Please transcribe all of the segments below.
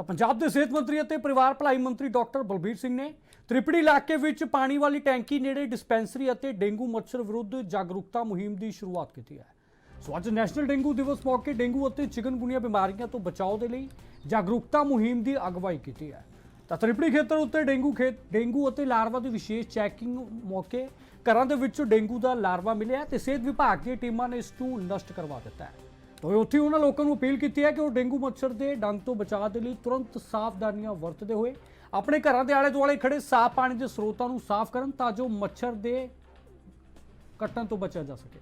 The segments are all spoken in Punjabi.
ਤਾਂ ਪੰਜਾਬ ਦੇ ਸਿਹਤ ਮੰਤਰੀ ਅਤੇ ਪਰਿਵਾਰ ਭਲਾਈ ਮੰਤਰੀ ਡਾਕਟਰ ਬਲਬੀਰ ਸਿੰਘ ਨੇ ਤ੍ਰਿਪੜੀ ਇਲਾਕੇ ਵਿੱਚ ਪਾਣੀ ਵਾਲੀ ਟੈਂਕੀ ਨੇੜੇ ਡਿਸਪੈਂਸਰੀ ਅਤੇ ਡੇਂਗੂ ਮੱਛਰ ਵਿਰੁੱਧ ਜਾਗਰੂਕਤਾ ਮੁਹਿੰਮ ਦੀ ਸ਼ੁਰੂਆਤ ਕੀਤੀ ਹੈ। ਸੋ ਅੱਜ ਨੈਸ਼ਨਲ ਡੇਂਗੂ ਦਿਵਸ ਮੌਕੇ ਡੇਂਗੂ ਅਤੇ ਚਿਕਨਗੁਨੀਆ ਬਿਮਾਰੀਆਂ ਤੋਂ ਬਚਾਓ ਦੇ ਲਈ ਜਾਗਰੂਕਤਾ ਮੁਹਿੰਮ ਦੀ ਅਗਵਾਈ ਕੀਤੀ ਹੈ। ਤਾਂ ਤ੍ਰਿਪੜੀ ਖੇਤਰ ਉੱਤੇ ਡੇਂਗੂ ਖੇਤ ਡੇਂਗੂ ਅਤੇ ਲਾਰਵਾ ਦੀ ਵਿਸ਼ੇਸ਼ ਚੈਕਿੰਗ ਮੌਕੇ ਘਰਾਂ ਦੇ ਵਿੱਚੋਂ ਡੇਂਗੂ ਦਾ ਲਾਰਵਾ ਮਿਲਿਆ ਤੇ ਸਿਹਤ ਵਿਭਾਗ ਦੀਆਂ ਟੀਮਾਂ ਨੇ ਇਸ ਨੂੰ ਨਸ਼ਟ ਕਰਵਾ ਦਿੱਤਾ ਹੈ। ਉੱਥੇ ਉਹਨਾਂ ਲੋਕਾਂ ਨੂੰ ਅਪੀਲ ਕੀਤੀ ਹੈ ਕਿ ਉਹ ਡੇਂਗੂ ਮੱਛਰ ਦੇ ਡੰਗ ਤੋਂ ਬਚਾਅ ਦੇ ਲਈ ਤੁਰੰਤ ਸਾਵਧਾਨੀਆਂ ਵਰਤਦੇ ਹੋਏ ਆਪਣੇ ਘਰਾਂ ਦੇ ਆਲੇ ਦੁਆਲੇ ਖੜੇ ਸਾਫ਼ ਪਾਣੀ ਦੇ ਸਰੋਤਾਂ ਨੂੰ ਸਾਫ਼ ਕਰਨ ਤਾਂ ਜੋ ਮੱਛਰ ਦੇ ਕੱਟਣ ਤੋਂ ਬਚਿਆ ਜਾ ਸਕੇ।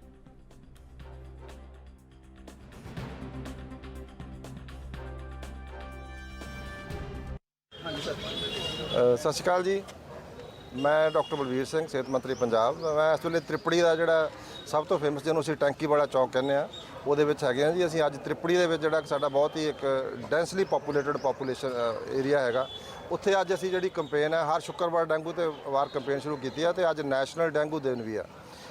ਅ, ਸਤਿ ਸ਼੍ਰੀ ਅਕਾਲ ਜੀ। ਮੈਂ ਡਾਕਟਰ ਬਲਵੀਰ ਸਿੰਘ ਸਿਹਤ ਮੰਤਰੀ ਪੰਜਾਬ। ਮੈਂ ਇਸ ਵੇਲੇ ਤ੍ਰਿਪੜੀ ਦਾ ਜਿਹੜਾ ਸਭ ਤੋਂ ਫੇਮਸ ਜਿਹਨੂੰ ਅਸੀਂ ਟੈਂਕੀ ਵਾਲਾ ਚੌਕ ਕਹਿੰਦੇ ਆ ਉਹਦੇ ਵਿੱਚ ਹੈਗੇ ਆ ਜੀ। ਅਸੀਂ ਅੱਜ ਤ੍ਰਿਪੜੀ ਦੇ ਵਿੱਚ ਜਿਹੜਾ ਸਾਡਾ ਬਹੁਤ ਹੀ ਇੱਕ ਡੈਂਸਲੀ ਪੋਪੂਲੇਟਡ ਪੋਪੂਲੇਸ਼ਨ ਏਰੀਆ ਹੈਗਾ। ਉੱਥੇ ਅੱਜ ਅਸੀਂ ਜਿਹੜੀ ਕੰਪੇਨ ਹੈ, ਹਰ ਸ਼ੁੱਕਰਵਾਰ ਡੈਂਗੂ ਤੇ ਵਾਰ ਕੰਪੇਨ ਸ਼ੁਰੂ ਕੀਤੀ ਆ ਤੇ ਅੱਜ ਨੈਸ਼ਨਲ ਡੈਂਗੂ ਦਿਨ ਵੀ ਆ।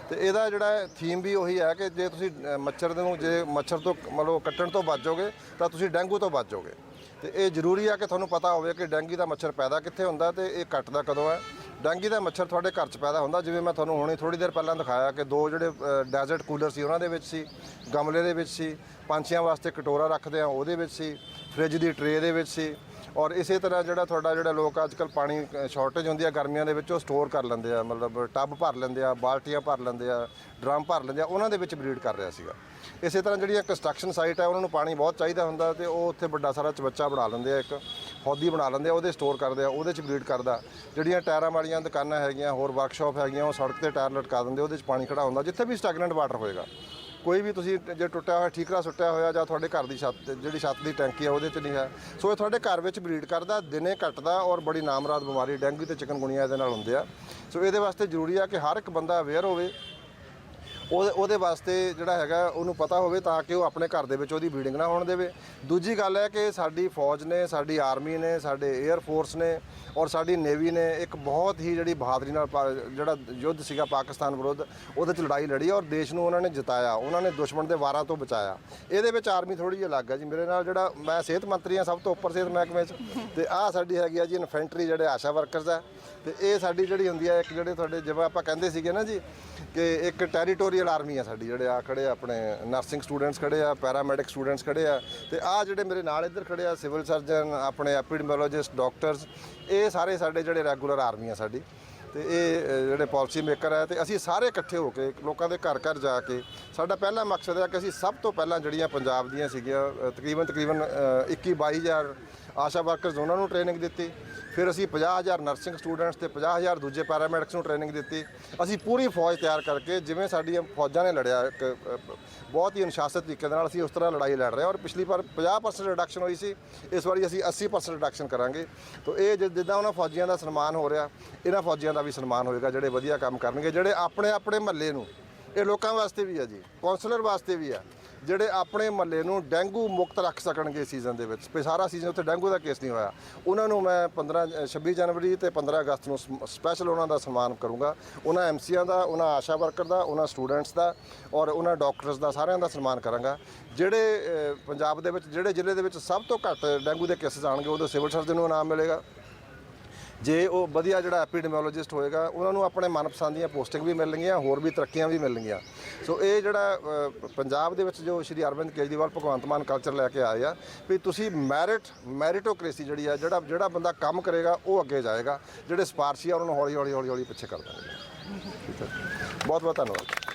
ਤੇ ਇਹਦਾ ਜਿਹੜਾ ਥੀਮ ਵੀ ਉਹੀ ਹੈ ਕਿ ਜੇ ਤੁਸੀਂ ਮੱਛਰ ਨੂੰ, ਜੇ ਮੱਛਰ ਤੋਂ ਮਤਲਬ ਕੱਟਣ ਤੋਂ ਬਚੋਗੇ, ਤਾਂ ਤੁਸੀਂ ਡੈਂਗੂ ਤੋਂ ਬਚੋਗੇ। ਤੇ ਇਹ ਜ਼ਰੂਰੀ ਆ ਕਿ ਤੁਹਾਨੂੰ ਪਤਾ ਹੋਵੇ ਕਿ ਡੈਂਗੀ ਦਾ ਮੱਛਰ ਪੈਦਾ ਕਿੱਥੇ ਹੁੰਦਾ ਤੇ ਇਹ ਕੱਟਦਾ ਕਦੋਂ ਹੈ। ਡੈਂਗੀ ਦਾ ਮੱਛਰ ਤੁਹਾਡੇ ਘਰ 'ਚ ਪੈਦਾ ਹੁੰਦਾ, ਜਿਵੇਂ ਮੈਂ ਤੁਹਾਨੂੰ ਹੁਣੇ ਥੋੜੀ ਦੇਰ ਪਹਿਲਾਂ ਦਿਖਾਇਆ ਕਿ ਦੋ ਜਿਹੜੇ ਡੈਜ਼ਰਟ ਕੂਲਰ ਸੀ, ਉਹਨਾਂ ਦੇ ਵਿੱਚ ਸੀ, ਗਮਲੇ ਦੇ ਵਿੱਚ ਸੀ, ਪੰਛੀਆਂ ਵਾਸਤੇ ਕਟੋਰਾ ਰੱਖਦੇ ਆ ਉਹਦੇ ਵਿੱਚ ਸੀ ਫ੍ਰਿਜ ਦੀ ਟਰੇ ਦੇ ਵਿੱਚ ਸੀ ਔਰ ਇਸੇ ਤਰ੍ਹਾਂ ਜਿਹੜਾ ਤੁਹਾਡਾ ਜਿਹੜਾ ਲੋਕ ਅੱਜ ਕੱਲ ਪਾਣੀ ਸ਼ਾਰਟੇਜ ਹੁੰਦੀ ਆ ਗਰਮੀਆਂ ਦੇ ਵਿੱਚ, ਉਹ ਸਟੋਰ ਕਰ ਲੈਂਦੇ ਆ, ਮਤਲਬ ਟੱਬ ਭਰ ਲੈਂਦੇ ਆ, ਬਾਲਟੀਆਂ ਭਰ ਲੈਂਦੇ ਆ ਡਰਮ ਭਰ ਲੈਂਦੇ ਆ, ਉਹਨਾਂ ਦੇ ਵਿੱਚ ਬਰੀਡ ਕਰ ਰਿਹਾ ਸੀਗਾ। ਇਸੇ ਤਰ੍ਹਾਂ ਜਿਹੜੀਆਂ ਕੰਸਟਰਕਸ਼ਨ ਸਾਈਟ ਹੈ ਉਹਨਾਂ ਨੂੰ ਪਾਣੀ ਬਹੁਤ ਚਾਹੀਦਾ ਹੁੰਦਾ ਤੇ ਉਹ ਉੱਥੇ ਵੱਡਾ ਸਾਰਾ ਚਵੱਚਾ ਬਣਾ ਲੈਂਦੇ ਆ ਇੱਕ। ਹੌਦੀ ਬਣਾ ਲੈਂਦੇ ਆ, ਉਹਦੇ ਸਟੋਰ ਕਰਦੇ ਆ, ਉਹਦੇ ਚ ਬਰੀਡ ਕਰਦਾ। ਜਿਹੜੀਆਂ ਟਾਇਰਾਂ ਵਾਲੀਆਂ ਦੁਕਾਨਾਂ ਹੈਗੀਆਂ, ਹੋਰ ਵਰਕਸ਼ਾਪ ਹੈਗੀਆਂ, ਉਹ ਸੜਕ ਤੇ ਟਾਇਰ ਲਟਕਾ ਦਿੰਦੇ, ਉਹਦੇ ਚ ਪਾਣੀ ਖੜਾ ਹੁੰਦਾ, ਜਿੱਥੇ ਵੀ ਸਟੈਗਨੈਂਟ ਵਾਟਰ ਹੋਏਗਾ। ਕੋਈ ਵੀ ਤੁਸੀਂ ਜੇ ਟੁੱਟਿਆ ਹੋਇਆ, ਠੀਕਰਾ ਸੁੱਟਿਆ ਹੋਇਆ, ਜਾਂ ਤੁਹਾਡੇ ਘਰ ਦੀ ਛੱਤ, ਜਿਹੜੀ ਛੱਤ ਦੀ ਟੈਂਕੀ ਆ, ਉਹਦੇ 'ਚ ਨਹੀਂ ਹੈ। ਸੋ ਇਹ ਤੁਹਾਡੇ ਘਰ ਵਿੱਚ ਬਰੀਡ ਕਰਦਾ, ਦਿਨੇ ਕੱਟਦਾ ਔਰ ਬੜੀ ਨਾਮਰਾਦ ਬਿਮਾਰੀ, ਡੈਂਗੂ ਤੇ ਚਿਕਨਗੁਨੀਆ ਇਹਦੇ ਨਾਲ ਹੁੰਦੇ ਆ। ਸੋ ਇਹਦੇ ਵਾਸਤੇ ਜ਼ਰੂਰੀ ਆ ਕਿ ਹਰ ਇੱਕ ਬੰਦਾ ਅਵੇਅਰ ਹੋਵੇ ਉਹਦੇ ਉਹਦੇ ਵਾਸਤੇ ਜਿਹੜਾ ਹੈਗਾ ਉਹਨੂੰ ਪਤਾ ਹੋਵੇ ਤਾਂ ਕਿ ਉਹ ਆਪਣੇ ਘਰ ਦੇ ਵਿੱਚ ਉਹਦੀ ਬਰੀਡਿੰਗ ਨਾ ਹੋਣ ਦੇਵੇ। ਦੂਜੀ ਗੱਲ ਹੈ ਕਿ ਸਾਡੀ ਫੌਜ ਨੇ, ਸਾਡੀ ਆਰਮੀ ਨੇ, ਸਾਡੇ 에ਅਰ ਫੋਰਸ ਨੇ ਔਰ ਸਾਡੀ ਨੇਵੀ ਨੇ ਇੱਕ ਬਹੁਤ ਹੀ ਜਿਹੜੀ ਬਹਾਦਰੀ ਨਾਲ ਪਾ- ਜਿਹੜਾ ਯੁੱਧ ਸੀਗਾ ਪਾਕਿਸਤਾਨ ਵਿਰੁੱਧ, ਉਹਦੇ 'ਚ ਲੜਾਈ ਲੜੀ ਔਰ ਦੇਸ਼ ਨੂੰ ਉਹਨਾਂ ਨੇ ਜਿਤਾਇਆ। ਉਹਨਾਂ ਨੇ ਦੁਸ਼ਮਣ ਦੇ ਵਾਰਾਂ ਤੋਂ ਬਚਾਇਆ। ਇਹਦੇ ਵਿੱਚ ਆਰਮੀ ਥੋੜੀ ਜਿਹੀ ਅਲੱਗ ਹੈ ਜੀ। ਮੇਰੇ ਨਾਲ ਜਿਹੜਾ ਮੈਂ ਸਿਹਤ ਮੰਤਰੀ ਹਾਂ, ਸਭ ਤੋਂ ਉੱਪਰ ਸਿਹਤ ਮਹਿਕਮੇ 'ਚ। ਤੇ ਆਹ ਸਾਡੀ ਹੈਗੀ ਆ ਜੀ ਇਨਫੈਂਟਰੀ ਜਿਹੜੇ ਆਸ਼ਾ ਵਰਕਰਸ ਆ। ਤੇ ਇਹ ਸਾਡੀ ਜਿਹੜੀ ਹੁੰਦੀ ਹੈ ਇੱਕ ਜਿਹੜੇ ਤੁਹਾਡੇ ਜਿਵੇਂ ਆਪਾਂ ਕਹਿੰਦੇ ਸੀਗੇ ਨਾ ਜੀ, ਕਿ ਇੱਕ ਟੈਰੀਟੋਰੀ ਟੈਰੀਟੋਰੀਅਲ ਆਰਮੀ ਆ ਸਾਡੀ ਜਿਹੜੇ ਆ ਖੜੇ ਆ ਆਪਣੇ ਨਰਸਿੰਗ ਸਟੂਡੈਂਟਸ ਖੜੇ ਆ ਪੈਰਾਮੈਡਿਕ ਸਟੂਡੈਂਟਸ ਖੜੇ ਆ ਤੇ ਆ ਜਿਹੜੇ ਮੇਰੇ ਨਾਲ ਇੱਧਰ ਖੜੇ ਆ ਸਿਵਲ ਸਰਜਨ ਆਪਣੇ ਐਪੀਡੈਮੋਲੋਜਿਸਟ ਡਾਕਟਰਸ ਇਹ ਸਾਰੇ ਸਾਡੇ ਜਿਹੜੇ ਰੈਗੂਲਰ ਆਰਮੀ ਆ ਸਾਡੀ ਤੇ ਇਹ ਜਿਹੜੇ ਪਾਲਿਸੀ ਮੇਕਰ ਹੈ ਤੇ ਅਸੀਂ ਸਾਰੇ ਇਕੱਠੇ ਹੋ ਕੇ ਲੋਕਾਂ ਦੇ ਘਰ ਘਰ ਜਾ ਕੇ ਸਾਡਾ ਪਹਿਲਾ ਮਕਸਦ ਹੈ ਕਿ ਅਸੀਂ ਸਭ ਤੋਂ ਪਹਿਲਾਂ ਜਿਹੜੀਆਂ ਪੰਜਾਬ ਦੀਆਂ ਸੀਗੀਆਂ ਅ, ਤਕਰੀਬਨ ਤਕਰੀਬਨ 21 22000 ਆਸ਼ਾ ਵਰਕਰਸ ਉਹਨਾਂ ਨੂੰ ਟ੍ਰੇਨਿੰਗ ਦਿੱਤੀ। ਫਿਰ ਅਸੀਂ 50000 ਨਰਸਿੰਗ ਸਟੂਡੈਂਟਸ ਤੇ 50000 ਦੂਜੇ ਪੈਰਾਮੈਡਿਕਸ ਨੂੰ ਟ੍ਰੇਨਿੰਗ ਦਿੱਤੀ। ਅਸੀਂ ਪੂਰੀ ਫੌਜ ਤਿਆਰ ਕਰਕੇ ਜਿਵੇਂ ਸਾਡੀਆਂ ਫੌਜਾਂ ਨੇ ਲੜਿਆ, ਇੱਕ ਬਹੁਤ ਹੀ ਅਨੁਸ਼ਾਸਿਤ ਤਰੀਕੇ ਨਾਲ ਅਸੀਂ ਉਸ ਤਰ੍ਹਾਂ ਲੜਾਈ ਲੜ ਰਹੇ ਹਾਂ ਔਰ ਪਿਛਲੀ ਵਾਰ 50% ਰਿਡਕਸ਼ਨ ਹੋਈ ਸੀ। ਇਸ ਵਾਰੀ ਅਸੀਂ 80% ਰਿਡਕਸ਼ਨ ਕਰਾਂਗੇ। ਤਾਂ ਇਹ ਜਿੱਦਾਂ ਉਹਨਾਂ ਫੌਜੀਆਂ ਦਾ ਸਨਮਾਨ ਹੋ ਰਿਹਾ, ਇਹਨਾਂ ਫੌਜੀਆਂ ਦਾ ਵੀ ਸਨਮਾਨ ਹੋਏਗਾ ਜਿਹੜੇ ਵਧੀਆ ਕੰਮ ਕਰਨਗੇ, ਜਿਹੜੇ ਆਪਣੇ ਆਪਣੇ ਮਹੱਲੇ ਨੂੰ। ਇਹ ਲੋਕਾਂ ਵਾਸਤੇ ਵੀ ਆ ਜੀ ਕਾਉਂਸਲਰ ਵਾਸਤੇ ਵੀ ਆ। ਜਿਹੜੇ ਆਪਣੇ ਮਹੱਲੇ ਨੂੰ ਡੈਂਗੂ ਮੁਕਤ ਰੱਖ ਸਕਣਗੇ ਸੀਜ਼ਨ ਦੇ ਵਿੱਚ। ਵੀ ਸਾਰਾ ਸੀਜ਼ਨ ਉੱਥੇ ਡੈਂਗੂ ਦਾ ਕੇਸ ਨਹੀਂ ਹੋਇਆ। ਉਹਨਾਂ ਨੂੰ ਮੈਂ 15 ਅ, 26 ਜਨਵਰੀ ਤੇ 15 ਅਗਸਤ ਨੂੰ ਸਪੈਸ਼ਲ ਉਹਨਾਂ ਦਾ ਸਨਮਾਨ ਕਰੂੰਗਾ। ਉਹਨਾਂ ਐਮਸੀਆਂ ਦਾ ਉਹਨਾਂ ਆਸ਼ਾ ਵਰਕਰ ਦਾ ਉਹਨਾਂ ਸਟੂਡੈਂਟਸ ਦਾ ਔਰ ਉਹਨਾਂ ਡਾਕਟਰਸ ਦਾ ਸਾਰਿਆਂ ਦਾ ਸਨਮਾਨ ਕਰਾਂਗਾ। ਜਿਹੜੇ ਪੰਜਾਬ ਦੇ ਵਿੱਚ ਜਿਹੜੇ ਜ਼ਿਲ੍ਹੇ ਦੇ ਵਿੱਚ ਸਭ ਤੋਂ ਘੱਟ ਡੈਂਗੂ ਦੇ ਕੇਸਿਸ ਆਣਗੇ ਉਹਦੇ ਸਿਵਲ ਸਰਜਨ ਨੂੰ ਇਨਾਮ ਮਿਲੇਗਾ। ਜੇ ਉਹ ਵਧੀਆ ਜਿਹੜਾ ਐਪੀਡੈਮੋਲੋਜਿਸਟ ਹੋਏਗਾ, ਉਹਨਾਂ ਨੂੰ ਆਪਣੇ ਮਨਪਸੰਦ ਦੀਆਂ ਪੋਸਟਿੰਗ ਵੀ ਮਿਲਣਗੀਆਂ, ਹੋਰ ਵੀ ਤਰੱਕੀਆਂ ਵੀ ਮਿਲਣਗੀਆਂ। ਸੋ ਇਹ ਜਿਹੜਾ ਪੰਜਾਬ ਦੇ ਵਿੱਚ ਜੋ ਸ਼੍ਰੀ ਅਰਵਿੰਦ ਕੇਜਰੀਵਾਲ ਭਗਵੰਤ ਮਾਨ ਕਲਚਰ ਲੈ ਕੇ ਆਏ ਆ, ਵੀ ਤੁਸੀਂ ਮੈਰਿਟ ਮੈਰਿਟੋਕ੍ਰੇਸੀ ਜਿਹੜੀ ਆ, ਜਿਹੜਾ ਜਿਹੜਾ ਬੰਦਾ ਕੰਮ ਕਰੇਗਾ, ਉਹ ਅੱਗੇ ਜਾਏਗਾ, ਜਿਹੜੇ ਸਿਫਾਰਸ਼ੀ ਆ ਉਹਨਾਂ ਨੂੰ ਹੌਲੀ ਹੌਲੀ ਹੌਲੀ ਹੌਲੀ ਪਿੱਛੇ ਕਰ ਦਾਂਗੇ ਠੀਕ ਹੈ। ਬਹੁਤ ਬਹੁਤ ਧੰਨਵਾਦ।